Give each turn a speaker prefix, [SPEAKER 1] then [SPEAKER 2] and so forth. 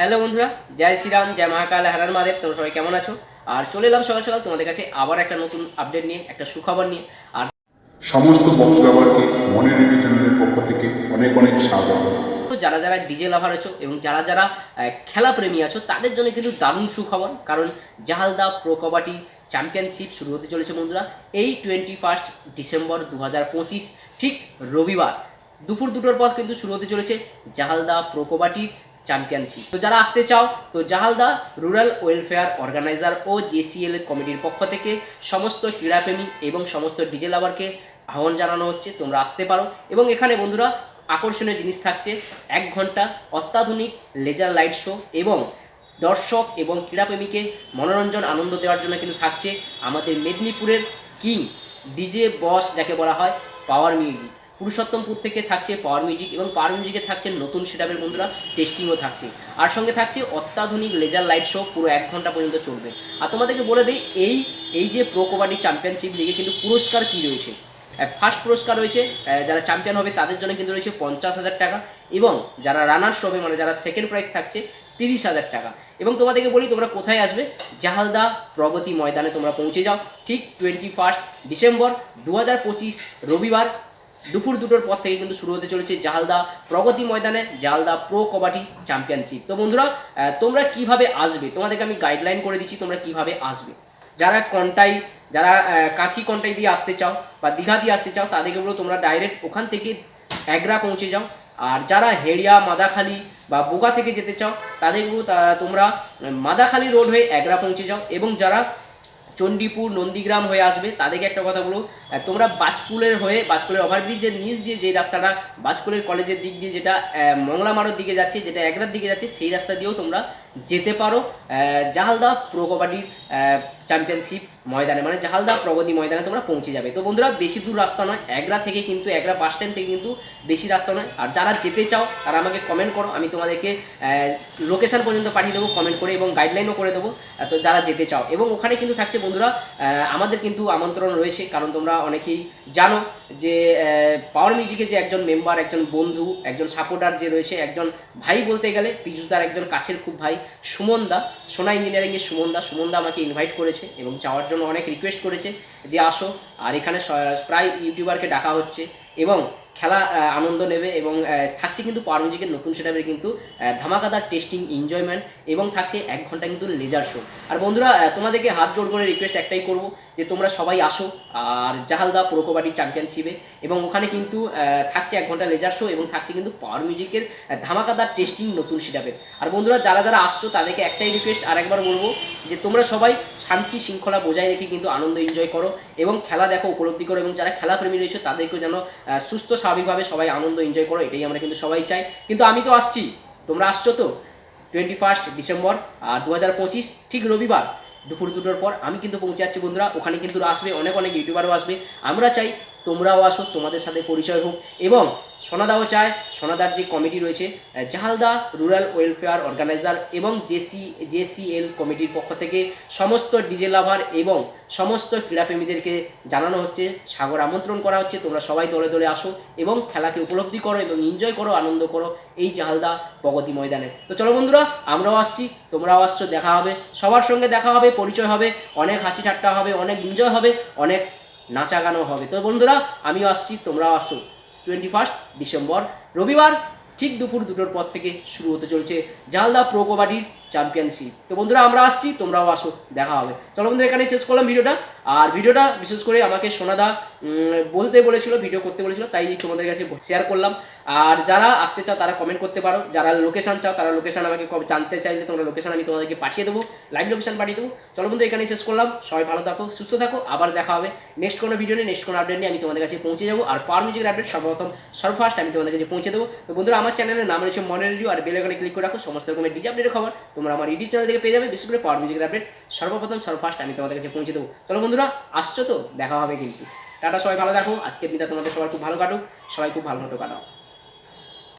[SPEAKER 1] Hello বন্ধুরা জয় শ্রীরাম জয় মহাকাল হারার মহাদেব তোমরা সবাই কেমন আছো? আর চলে এলাম সকাল সকাল তোমাদের কাছে আবার একটা নতুন আপডেট নিয়ে একটা সুখবর নিয়ে। আর
[SPEAKER 2] সমস্ত বক্স ব্যবহারকে মনে রেডিও চ্যানেলের পক্ষ থেকে অনেক অনেক স্বাগত।
[SPEAKER 1] যারা যারা ডিজে লাভার আছো এবং যারা যারা খেলা প্রেমী আছো তাদের জন্য কিন্তু দারুণ সুখবর। কারণ জাহালদা প্রো কবাডি চ্যাম্পিয়নশিপ শুরু হতে চলেছে বন্ধুরা এই টোয়েন্টি ফার্স্ট ডিসেম্বর দু হাজার পঁচিশ ঠিক রবিবার। দুপুর দুটোর পর কিন্তু শুরু হতে চলেছে জাহালদা প্রো কবাডি চ্যাম্পিয়নশিপ তো যারা আসতে চাও, তো জাহালদা রুরাল ওয়েলফেয়ার অর্গানাইজার ও জেসিএল কমিটির পক্ষ থেকে সমস্ত ক্রীড়াপ্রেমী এবং সমস্ত ডিজে লাভারকে আহ্বান জানানো হচ্ছে, তোমরা আসতে পারো। এবং এখানে বন্ধুরা, আকর্ষণীয় জিনিস থাকছে, এক ঘণ্টা অত্যাধুনিক লেজার লাইট শো এবং দর্শক এবং ক্রীড়াপ্রেমীকে মনোরঞ্জন আনন্দ দেওয়ার জন্য কিন্তু থাকছে আমাদের মেদিনীপুরের কিং, ডিজে বস যাকে বলা হয় পাওয়ার মিউজিক পুরুষোত্তমপুর থেকে থাকছে পাওয়ার মিউজিক এবং পাওয়ার মিউজিকে থাকছে নতুন সেটাপের বন্ধুরা টেস্টিংও থাকছে। আর সঙ্গে থাকছে অত্যাধুনিক লেজার লাইট শো পুরো এক ঘণ্টা পর্যন্ত চলবে। আর তোমাদেরকে বলে দিই, এই এই যে প্রো কবাডি চ্যাম্পিয়নশিপ লিগে কিন্তু পুরস্কার কী রয়েছে? ফার্স্ট পুরস্কার রয়েছে যারা চ্যাম্পিয়ন হবে তাদের জন্য কিন্তু রয়েছে পঞ্চাশ হাজার টাকা এবং যারা রানার্স হবে মানে যারা সেকেন্ড প্রাইজ থাকছে, তিরিশ হাজার টাকা। এবং তোমাদেরকে বলি, তোমরা কোথায় আসবে? জাহালদা প্রগতি ময়দানে তোমরা পৌঁছে যাও। ঠিক টোয়েন্টি ফার্স্ট ডিসেম্বর দু হাজার পঁচিশ রবিবার দুপুর দুটোর পর থেকে কিন্তু শুরু হতে চলেছে জাহালদা প্রগতি ময়দানে জাহালদা প্রো কবাডি চ্যাম্পিয়নশিপ তো বন্ধুরা তোমরা কীভাবে আসবে? তোমাদেরকে আমি গাইডলাইন করে দিচ্ছি তোমরা কীভাবে আসবে। যারা কন্টাই, যারা কাঁথি কন্টাই দিয়ে আসতে চাও বা দীঘা দিয়ে আসতে চাও, তাদেরকে বলো তোমরা ডাইরেক্ট ওখান থেকে এগরা পৌঁছে যাও। আর যারা হেড়িয়া, মাদাখালি বা বোগা থেকে যেতে চাও, তাদের তা- তোমরা মাদাখালি রোড হয়ে এগরা পৌঁছে যাও। এবং যারা চণ্ডীপুর, নন্দীগ্রাম হয়ে আসবে। তাদেরকে একটা কথা বলো তোমরা বাজকুলের হয়ে, বাজকুলের ওভারব্রিজের নিচ দিয়ে যে রাস্তাটা, বাজকুলের কলেজের দিক দিয়ে যেটা মংলা মংলামারোর দিকে যাচ্ছে, যেটা একরার দিকে যাচ্ছে, সেই রাস্তা দিয়েও তোমরা যেতে পারো। জাহালদা প্রো কবাডির চ্যাম্পিয়নশিপ ময়দানে মানে জাহালদা প্রগতি ময়দানে তোমরা পৌঁছে যাবে। তো বন্ধুরা, বেশি দূর রাস্তা নয়, এগরা থেকে কিন্তু একরা বাস স্ট্যান্ড থেকে কিন্তু বেশি রাস্তা নয়। আর যারা যেতে চাও, তারা আমাকে কমেন্ট করো, আমি তোমাদেরকে লোকেশন পর্যন্ত পাঠিয়ে দেবো কমেন্ট করে এবং গাইডলাইনও করে দেবো তো যারা যেতে চাও। এবং ওখানে কিন্তু থাকছে বন্ধুরা আমাদের কিন্তু আমন্ত্রণ রয়েছে, কারণ তোমরা অনেকেই জানো যে পাওয়ার মিউজিকের যে একজন মেম্বার একজন বন্ধু, একজন সাপোর্টার যে রয়েছে, একজন ভাই বলতে গেলে পিজুদার একজন কাছের খুব ভাই, সুমন দা, সোনা ইঞ্জিনিয়ারিংয়ের সুমন দা। সুমন দা আমাকে ইনভাইট করেছে। এবং চাওয়ার জন্য অনেক রিকোয়েস্ট করেছে যে আসো। আর এখানে প্রায় ইউটিউবারকে ডাকা হচ্ছে। এবং খেলা আনন্দ নেবে এবং থাকছে কিন্তু পাওয়ার মিউজিকের নতুন সেটাপের কিন্তু ধামাকাদার টেস্টিং এনজয়মেন্ট এবং থাকছে এক ঘণ্টা কিন্তু লেজার শো আর বন্ধুরা তোমাদেরকে হাত জোর করে রিকোয়েস্ট একটাই করব যে তোমরা সবাই আসো, আর জাহালদা প্রো কবাডি চ্যাম্পিয়নশিপে এবং ওখানে কিন্তু থাকছে এক ঘণ্টা লেজার শো এবং থাকছে কিন্তু পাওয়ার মিউজিকের ধামাকাদার টেস্টিং নতুন সেটাপের আর বন্ধুরা, যারা যারা আসছো, তাদেরকে একটাই রিকোয়েস্ট আরেকবার বলব যে তোমরা সবাই শান্তি শৃঙ্খলা বজায় রেখে কিন্তু আনন্দ এনজয় করো এবং খেলা দেখো, উপলব্ধি করো এবং যারা খেলাপ্রেমী রয়েছে তাদেরকে যেন সুস্থ, স্বাভাবিকভাবে সবাই আনন্দ এনজয় করো, এটাই আমরা কিন্তু সবাই চাই। কিন্তু আমি তো আসছি। তোমরা আসছো তো? টোয়েন্টি ফার্স্ট ডিসেম্বর আর দু হাজার পঁচিশ, ঠিক রবিবার, দুপুর দুটোর পর আমি কিন্তু পৌঁছে যাচ্ছি বন্ধুরা। ওখানে কিন্তু আসবে, অনেক অনেক ইউটিউবারও আসবে। আমরা চাই তোমরাও আসো, তোমাদের সাথে পরিচয় হোক। এবং সোনাদাও চায়, সোনাদার যে কমিটি রয়েছে জাহালদা রুরাল ওয়েলফেয়ার অর্গানাইজার এবং জেসি, জেসিএল কমিটির পক্ষ থেকে সমস্ত ডিজে লাভার এবং সমস্ত ক্রীড়াপ্রেমীদেরকে জানানো হচ্ছে, সাগর আমন্ত্রণ করা হচ্ছে, তোমরা সবাই দলে দলে আসো এবং খেলাকে উপলব্ধি করো এবং এনজয় করো, আনন্দ করো এই জাহালদা প্রগতি ময়দানে। তো চলো বন্ধুরা, আমরাও আসছি, তোমরাও আসছো, দেখা হবে, সবার সঙ্গে দেখা হবে, পরিচয় হবে, অনেক হাসি ঠাট্টা হবে, অনেক এনজয় হবে, অনেক নাচা গানও হবে। তো বন্ধুরা, আমিও আসছি, তোমরাও আসছো টোয়েন্টি ফার্স্ট ডিসেম্বর, রবিবার, ঠিক দুপুর দুটোর পর থেকে শুরু হতে চলছে জালদা প্রো কবাডির চ্যাম্পিয়নশিপ তো বন্ধুরা, আমরা আসছি, তোমরাও আসো, দেখা হবে। চলো বন্ধুরা এখানে শেষ করলাম ভিডিওটা। আর ভিডিওটা বিশেষ করে আমাকে সোনাদা বলতে বলেছিল, ভিডিও করতে বলেছিল, তাই তোমাদের কাছে শেয়ার করলাম। আর যারা আসতে চাও, তারা কমেন্ট করতে পারো। যারা লোকেশান চাও, তারা লোকেশান আমাকে জানতে চাইলে তোমরা লোকেশান আমি তোমাদেরকে পাঠিয়ে দেবো। লাইভ লোকেশান পাঠিয়ে দেবো। চলো বন্ধু এখানে শেষ করলাম। সবাই ভালো থাকো, সুস্থ থাকো। আবার দেখা হবে নেক্সট কোনো ভিডিও নিয়ে নেক্সট কোনো আপডেট নিয়ে আমি তোমাদের কাছে পৌঁছে যাব। আর পাওয়ার মিউজিকের আপডেট সর্বপ্রথম, সর্বফার্স্ট আমি তোমাদের কাছে পৌঁছে দেবো। তো বন্ধুরা, আমার চ্যানেলের নাম রয়েছে মনে রেডিও আর বেল আইকনে ক্লিক করে রাখো। সমস্ত রকমের ডিজি আপডেটের খবর তোমরা আমার ইডি চ্যানেল থেকে পেয়ে যাবে। বিশেষ করে পাওয়ার মিউজিকের আপডেট সর্বপ্রথম, সর্বফার্স্ট আমি তোমাদের কাছে পৌঁছে দেবো। চলো বন্ধুরা আসছো তো? দেখা হবে কিন্তু। টাটা, সবাই ভালো দেখো আজকের দিনটা তোমাদের সবাই খুব ভালো কাটুক। সবাই খুব ভালো মতো কাটাও।